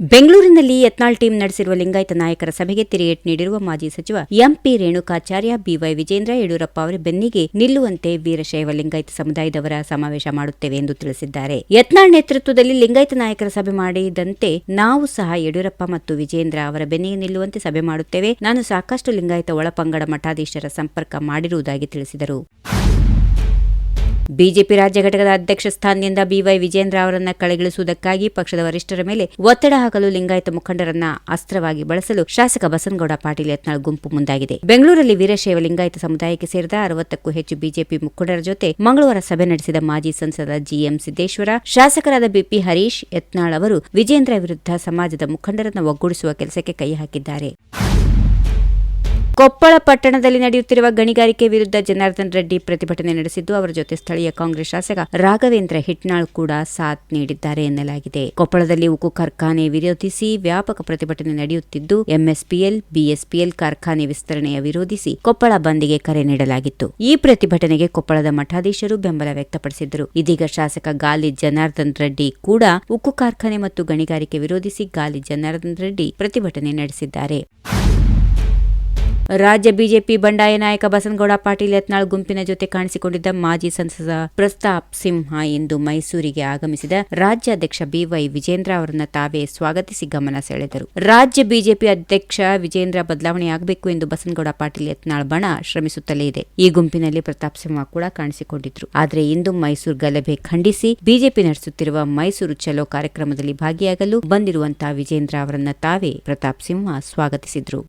ಬೆಂಗಳೂರಿನಲ್ಲಿ ಯತ್ನಾಳ್ ಟೀಂ ನಡೆಸಿರುವ ಲಿಂಗಾಯತ ನಾಯಕರ ಸಭೆಗೆ ತಿರುಗೇಟ್ ನೀಡಿರುವ ಮಾಜಿ ಸಚಿವ ಎಂಪಿ ರೇಣುಕಾಚಾರ್ಯ ಬಿವೈ ವಿಜೇಂದ್ರ ಯಡಿಯೂರಪ್ಪ ಅವರ ಬೆನ್ನಿಗೆ ನಿಲ್ಲುವಂತೆ ವೀರಶೈವ ಲಿಂಗಾಯತ ಸಮುದಾಯದವರ ಸಮಾವೇಶ ಮಾಡುತ್ತೇವೆ ಎಂದು ತಿಳಿಸಿದ್ದಾರೆ. ಯತ್ನಾಳ್ ನೇತೃತ್ವದಲ್ಲಿ ಲಿಂಗಾಯತ ನಾಯಕರ ಸಭೆ ಮಾಡಿದಂತೆ ನಾವು ಸಹ ಯಡಿಯೂರಪ್ಪ ಮತ್ತು ವಿಜೇಂದ್ರ ಅವರ ಬೆನ್ನಿಗೆ ನಿಲ್ಲುವಂತೆ ಸಭೆ ಮಾಡುತ್ತೇವೆ. ನಾನು ಸಾಕಷ್ಟು ಲಿಂಗಾಯತ ಒಳಪಂಗಡ ಮಠಾಧೀಶರ ಸಂಪರ್ಕ ಮಾಡಿರುವುದಾಗಿ ತಿಳಿಸಿದರು. ಬಿಜೆಪಿ ರಾಜ್ಯ ಘಟಕದ ಅಧ್ಯಕ್ಷ ಸ್ಥಾನದಿಂದ ಬಿವೈ ವಿಜೇಂದ್ರ ಅವರನ್ನ ಕಳೆಗಿಳಿಸುವುದಕ್ಕಾಗಿ ಪಕ್ಷದ ವರಿಷ್ಠರ ಮೇಲೆ ಒತ್ತಡ ಹಾಕಲು ಲಿಂಗಾಯತ ಮುಖಂಡರನ್ನ ಅಸ್ತ್ರವಾಗಿ ಬಳಸಲು ಶಾಸಕ ಬಸನಗೌಡ ಪಾಟೀಲ್ ಯತ್ನಾಳ್ ಗುಂಪು ಮುಂದಾಗಿದೆ. ಬೆಂಗಳೂರಲ್ಲಿ ವೀರಶೈವ ಲಿಂಗಾಯತ ಸಮುದಾಯಕ್ಕೆ ಸೇರಿದ ಅರವತ್ತಕ್ಕೂ ಹೆಚ್ಚು ಬಿಜೆಪಿ ಮುಖಂಡರ ಜೊತೆ ಮಂಗಳವಾರ ಸಭೆ ನಡೆಸಿದ ಮಾಜಿ ಸಂಸದ ಜಿಎಂ ಸಿದ್ದೇಶ್ವರ, ಶಾಸಕರಾದ ಬಿಪಿ ಹರೀಶ್ ಯತ್ನಾಳ್ ಅವರು ವಿಜೇಂದ್ರ ವಿರುದ್ಧ ಸಮಾಜದ ಮುಖಂಡರನ್ನ ಒಗ್ಗೂಡಿಸುವ ಕೆಲಸಕ್ಕೆ ಕೈ ಹಾಕಿದ್ದಾರೆ. ಕೊಪ್ಪಳ ಪಟ್ಟಣದಲ್ಲಿ ನಡೆಯುತ್ತಿರುವ ಗಣಿಗಾರಿಕೆ ವಿರುದ್ಧ ಜನಾರ್ದನ್ ರೆಡ್ಡಿ ಪ್ರತಿಭಟನೆ ನಡೆಸಿದ್ದು, ಅವರ ಜೊತೆ ಸ್ಥಳೀಯ ಕಾಂಗ್ರೆಸ್ ಶಾಸಕ ರಾಘವೇಂದ್ರ ಹಿಟ್ನಾಳ್ ಕೂಡ ಸಾಥ್ ನೀಡಿದ್ದಾರೆ ಎನ್ನಲಾಗಿದೆ. ಕೊಪ್ಪಳದಲ್ಲಿ ಉಕ್ಕು ಕಾರ್ಖಾನೆ ವಿರೋಧಿಸಿ ವ್ಯಾಪಕ ಪ್ರತಿಭಟನೆ ನಡೆಯುತ್ತಿದ್ದು, ಎಂಎಸ್ಪಿಎಲ್, ಬಿಎಸ್ಪಿಎಲ್ ಕಾರ್ಖಾನೆ ವಿಸ್ತರಣೆಯ ವಿರೋಧಿಸಿ ಕೊಪ್ಪಳ ಬಂದ್ಗೆ ಕರೆ ನೀಡಲಾಗಿತ್ತು. ಈ ಪ್ರತಿಭಟನೆಗೆ ಕೊಪ್ಪಳದ ಮಠಾಧೀಶರು ಬೆಂಬಲ ವ್ಯಕ್ತಪಡಿಸಿದ್ದರು ಇದೀಗ ಶಾಸಕ ಗಾಲಿ ಜನಾರ್ದನ್ ರೆಡ್ಡಿ ಕೂಡ ಉಕ್ಕು ಕಾರ್ಖಾನೆ ಮತ್ತು ಗಣಿಗಾರಿಕೆ ವಿರೋಧಿಸಿ ಗಾಲಿ ಜನಾರ್ದನ್ ರೆಡ್ಡಿ ಪ್ರತಿಭಟನೆ ನಡೆಸಿದ್ದಾರೆ. ರಾಜ್ಯ ಬಿಜೆಪಿ ಬಂಡಾಯ ನಾಯಕ ಬಸನಗೌಡ ಪಾಟೀಲ್ ಯತ್ನಾಳ್ ಗುಂಪಿನ ಜೊತೆ ಕಾಣಿಸಿಕೊಂಡಿದ್ದ ಮಾಜಿ ಸಂಸದ ಪ್ರಸ್ತಾಪ್ ಸಿಂಹ ಇಂದು ಮೈಸೂರಿಗೆ ಆಗಮಿಸಿದ ರಾಜ್ಯಾಧ್ಯಕ್ಷ ಬಿವೈ ವಿಜೇಂದ್ರ ಅವರನ್ನ ತಾವೇ ಸ್ವಾಗತಿಸಿ ಗಮನ ಸೆಳೆದರು. ರಾಜ್ಯ ಬಿಜೆಪಿ ಅಧ್ಯಕ್ಷ ವಿಜೇಂದ್ರ ಬದಲಾವಣೆಯಾಗಬೇಕು ಎಂದು ಬಸನಗೌಡ ಪಾಟೀಲ್ ಯತ್ನಾಳ್ ಬಣ ಶ್ರಮಿಸುತ್ತಲೇ ಇದೆ. ಈ ಗುಂಪಿನಲ್ಲಿ ಪ್ರತಾಪ್ ಸಿಂಹ ಕೂಡ ಕಾಣಿಸಿಕೊಂಡಿದ್ರು. ಆದರೆ ಇಂದು ಮೈಸೂರು ಗಲಭೆ ಖಂಡಿಸಿ ಬಿಜೆಪಿ ನಡೆಸುತ್ತಿರುವ ಮೈಸೂರು ಚಲೋ ಕಾರ್ಯಕ್ರಮದಲ್ಲಿ ಭಾಗಿಯಾಗಲು ಬಂದಿರುವಂತಹ ವಿಜೇಂದ್ರ ಅವರನ್ನ ತಾವೇ ಪ್ರತಾಪ್ ಸಿಂಹ ಸ್ವಾಗತಿಸಿದ್ರು.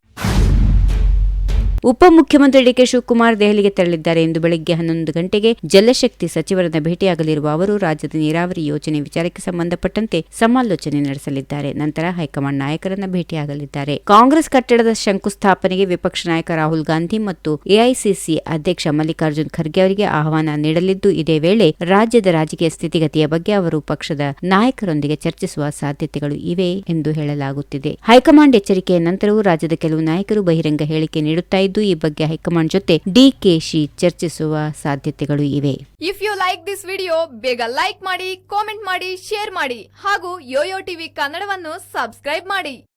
ಉಪಮುಖ್ಯಮಂತ್ರಿ ಡಿಕೆ ಶಿವಕುಮಾರ್ ದೆಹಲಿಗೆ ತೆರಳಿದ್ದಾರೆ ಎಂದು ಬೆಳಗ್ಗೆ ಹನ್ನೊಂದು ಗಂಟೆಗೆ ಜಲಶಕ್ತಿ ಸಚಿವರನ್ನ ಭೇಟಿಯಾಗಲಿರುವ ಅವರು, ರಾಜ್ಯದ ನೀರಾವರಿ ಯೋಜನೆ ವಿಚಾರಕ್ಕೆ ಸಂಬಂಧಪಟ್ಟಂತೆ ಸಮಾಲೋಚನೆ ನಡೆಸಲಿದ್ದಾರೆ. ನಂತರ ಹೈಕಮಾಂಡ್ ನಾಯಕರನ್ನ ಭೇಟಿಯಾಗಲಿದ್ದಾರೆ. ಕಾಂಗ್ರೆಸ್ ಕಟ್ಟಡದ ಶಂಕುಸ್ಥಾಪನೆಗೆ ವಿಪಕ್ಷ ನಾಯಕ ರಾಹುಲ್ ಗಾಂಧಿ ಮತ್ತು ಎಐಸಿಸಿ ಅಧ್ಯಕ್ಷ ಮಲ್ಲಿಕಾರ್ಜುನ್ ಖರ್ಗೆ ಅವರಿಗೆ ಆಹ್ವಾನ ನೀಡಲಿದ್ದು, ಇದೇ ವೇಳೆ ರಾಜ್ಯದ ರಾಜಕೀಯ ಸ್ಥಿತಿಗತಿಯ ಬಗ್ಗೆ ಅವರು ಪಕ್ಷದ ನಾಯಕರೊಂದಿಗೆ ಚರ್ಚಿಸುವ ಸಾಧ್ಯತೆಗಳು ಇವೆ ಎಂದು ಹೇಳಲಾಗುತ್ತಿದೆ. ಹೈಕಮಾಂಡ್ ಎಚ್ಚರಿಕೆಯ ನಂತರವೂ ರಾಜ್ಯದ ಕೆಲವು ನಾಯಕರು ಬಹಿರಂಗ ಹೇಳಿಕೆ ನೀಡುತ್ತಾ ಇದ್ದು ಈ ಬಗ್ಗೆ ಹೈಕಮಾಂಡ್ ಜೊತೆ ಡಿಕೆಶಿ ಚರ್ಚಿಸುವ ಸಾಧ್ಯತೆಗಳು ಇವೆ. If you like this video ಬೇಗ ಲೈಕ್ ಮಾಡಿ ಕಾಮೆಂಟ್ ಮಾಡಿ ಶೇರ್ ಮಾಡಿ ಹಾಗೂ ಯೋಯೋ ಟಿವಿ ಕನ್ನಡವನ್ನು ಸಬ್ಸ್ಕ್ರೈಬ್ ಮಾಡಿ.